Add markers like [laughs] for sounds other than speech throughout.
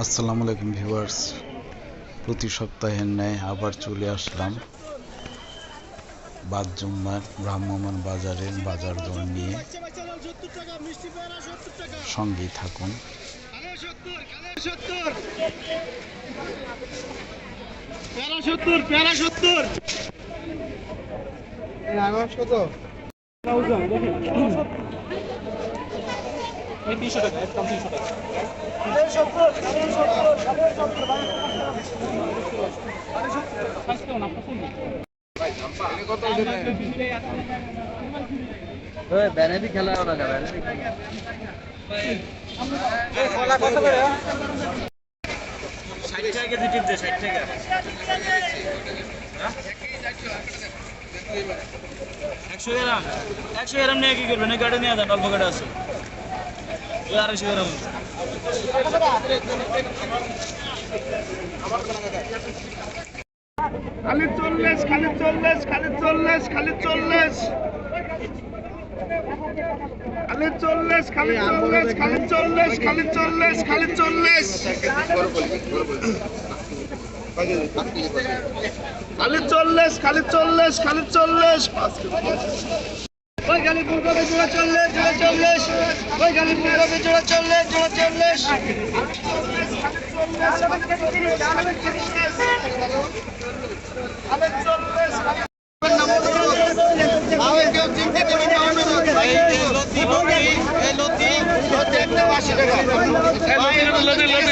আসসালামু আলাইকুম ভিউয়ার্স। প্রতি সপ্তাহের ন্যায় আবার চলে আসলাম বাদ জুম্মার ভ্রাম্যমান বাজারের বাজার দর নিয়ে। সঙ্গেই থাকুন। এই তিনশো টাকা একদম তিনশো টাকা ব্যানারি খেলা ওরা যাবে কত করে ষাট টাকা দিতে ষাট টাকা একশো গ্রাম একশো গ্রাম নিয়ে কি করবে না গাড়ি নিয়ে যান অল্প গাড়ি আছে আড়াইশো গ্রাম খালি চল্লিশ খালি চল্লিশ খালি চল্লিশ খালি চল্লিশ। খালি চল্লিশ খালি চল্লিশ খালি চল্লিশ খালি চল্লিশ খালি চল্লিশ। খালি চল্লিশ খালি চল্লিশ খালি চল্লিশ। ওই গালি পূর্বকে জোড়া চল্লিশ জোড়া চল্লিশ ওই গালি পূর্বকে জোড়া চল্লিশ জোড়া চল্লিশ লতি লতি লতি লতি লতি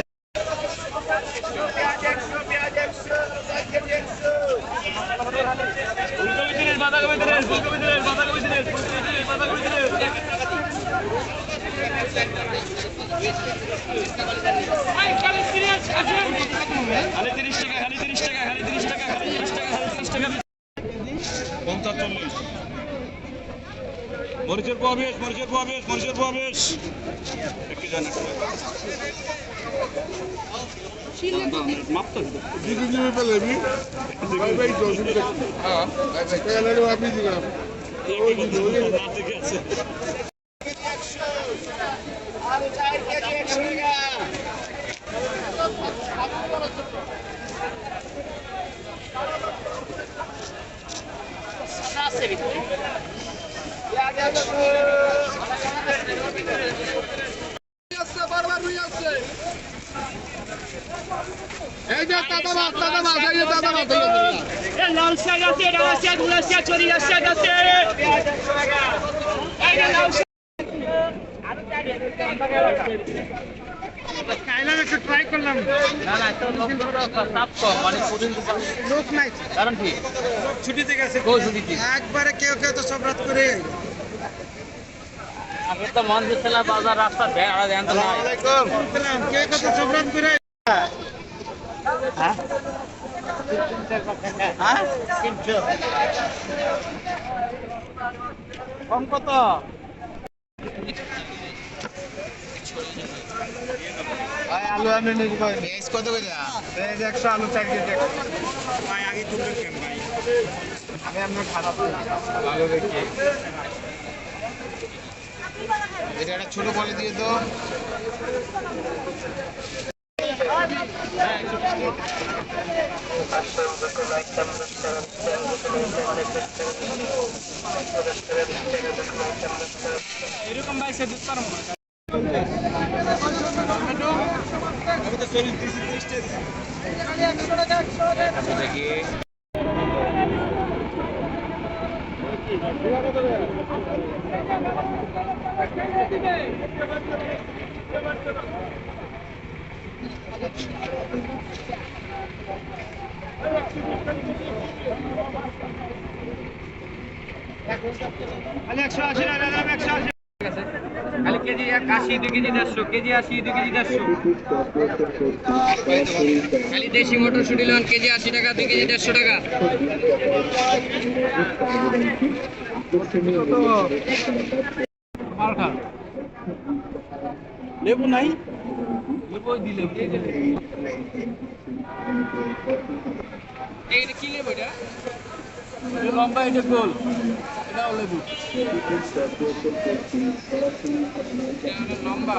পঞ্চাশ মরিচের প্রবেশ মরিচের প্রবেশ মরিচের প্রবেশ düzene. Gidin gibi böyle bir. Kaybet olsun. Ha, kaybet. Kayaları var bir gün. O. Rashed Rashed Rashed চলি রাশেদ রাশেদ আইনা নাও কাইলাম একটু ট্রাই করলাম না মানে প্রতিদিন নাই কারণ কি ছুটিতে গেছে একবারে কেউ কেউ তো রাত করে আপনি মন দিচ্ছিল বাজার রাস্তা বেড়া দেন তো আসসালামু করে কম কত? আলু আমি নিয়ে যাব পেঁয়াজ কত করে পেঁয়াজ একশো আলু চার কেজি ভাই আগে তুলবেন কেন ভাই। আমি আপনার খারাপ ভালো দেখি। এটা একটা ছোট বলে দিয়ে তো। এরকম ভাই সে দিতে পারব না টমেটো আমি তো চল্লিশ দিচ্ছি ত্রিশ টাকা দেখি খালি একশো আশি দাম একশো আশি খালি কেজি এক আশি, দুই কেজি দেড়শো। কেজি আশি, দুই কেজি দেড়শো। খালি দেশি মটরশুটি লোন, কেজি আশি টাকা, দুই কেজি দেড়শো টাকা। লেবু নাই? দিলে এইটা কি লেবু এটা লম্বা এটা গোল এটাও লেবু এটা লম্বা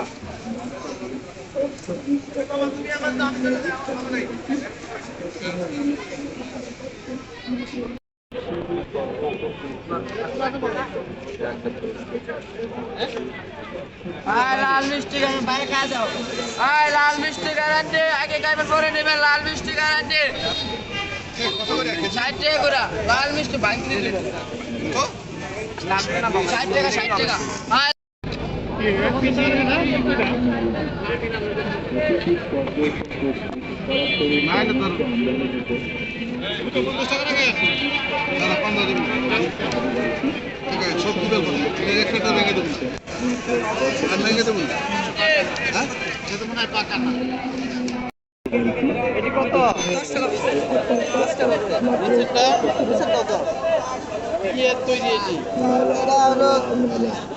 আয় লাল মিষ্টি বাইরে খাওয়া দাও। আয় লাল মিষ্টি গ্যারান্টি আগে খাইবেন পরে নেবেন লাল মিষ্টি গ্যারান্টি ষাট টাকা করে, লাল মিষ্টি ভাঙতে দিবেন ষাট টাকা ষাট টাকা। বের করুন একটা ভেঙে দেবো আর ভেঙে দেবো হ্যাঁ সেটা মনে হয় এটা হলো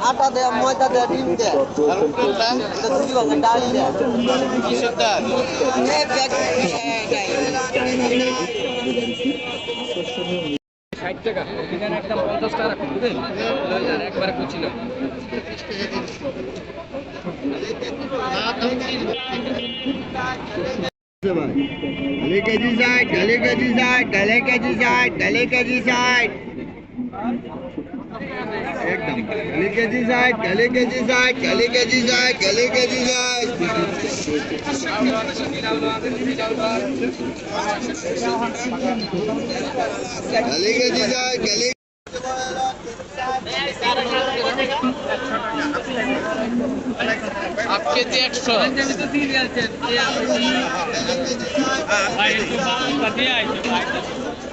আটা দেয়া ময়দা দেয়া ডিম দেয়া এটা দুই ভাগে ডাল দেয়া এই ব্যাগ ষাট টাকা এখানে একটা পঞ্চাশ টাকা রাখুন বুঝলেন লয়ে যান, একবারে কুচিলাম गले के जी साइड गले के जी साइड गले के जी साइड गले के जी साइड एकदम गले के जी साइड गले के जी साइड गले के जी साइड गले के जी साइड गले के जी साइड गले হাফ কেজি একশো খাবি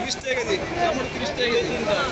বিশ টাকা দিই আমার তিরিশ টাকা দিন দাও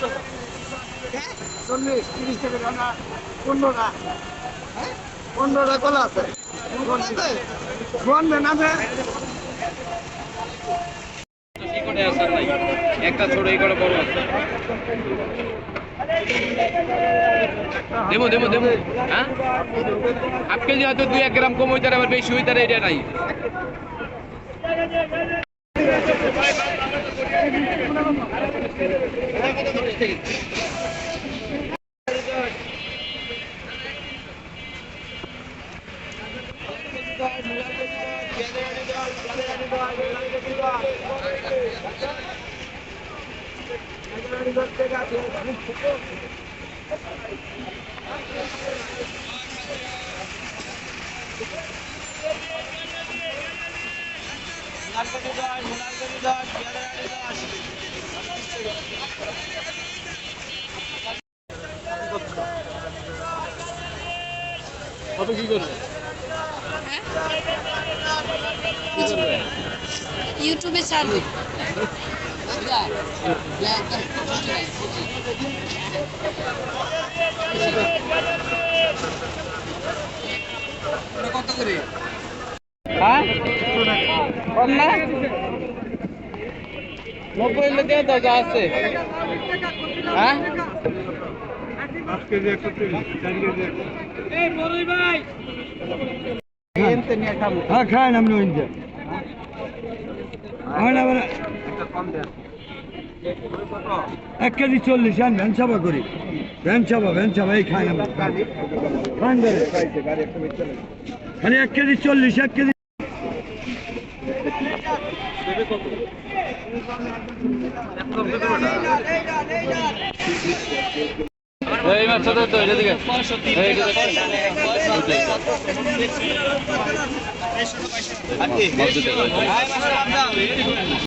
টাকা চল্লিশ তিরিশ টাকা দানা পনেরোটা পনেরোটা কলা আছে। বন্ধ না করে আসার নাই। একটা ছোট এই করে বড় আছে। দেবো দেবো দেবো। হ্যাঁ? হাফ কেজি হয়তো দুই এক গ্রাম কম হইতে আবার বেশি হইতে এটা নাই। কত কি করবে ইউটিউবে ছাড়বে [laughs] কত করে হ্যাঁ কম না নব্বই দিয়ে দাও যা। আছে হ্যাঁ হ্যাঁ খান আপনি ওইটা এক কেজি চল্লিশ আন ভ্যান চাপা করি। ভ্যান চাপা ভ্যান চাপা এই আমরা। খান খালি এক কেজি চল্লিশ এক কেজি এই মাছ তো তো এদিকে এই এদিকে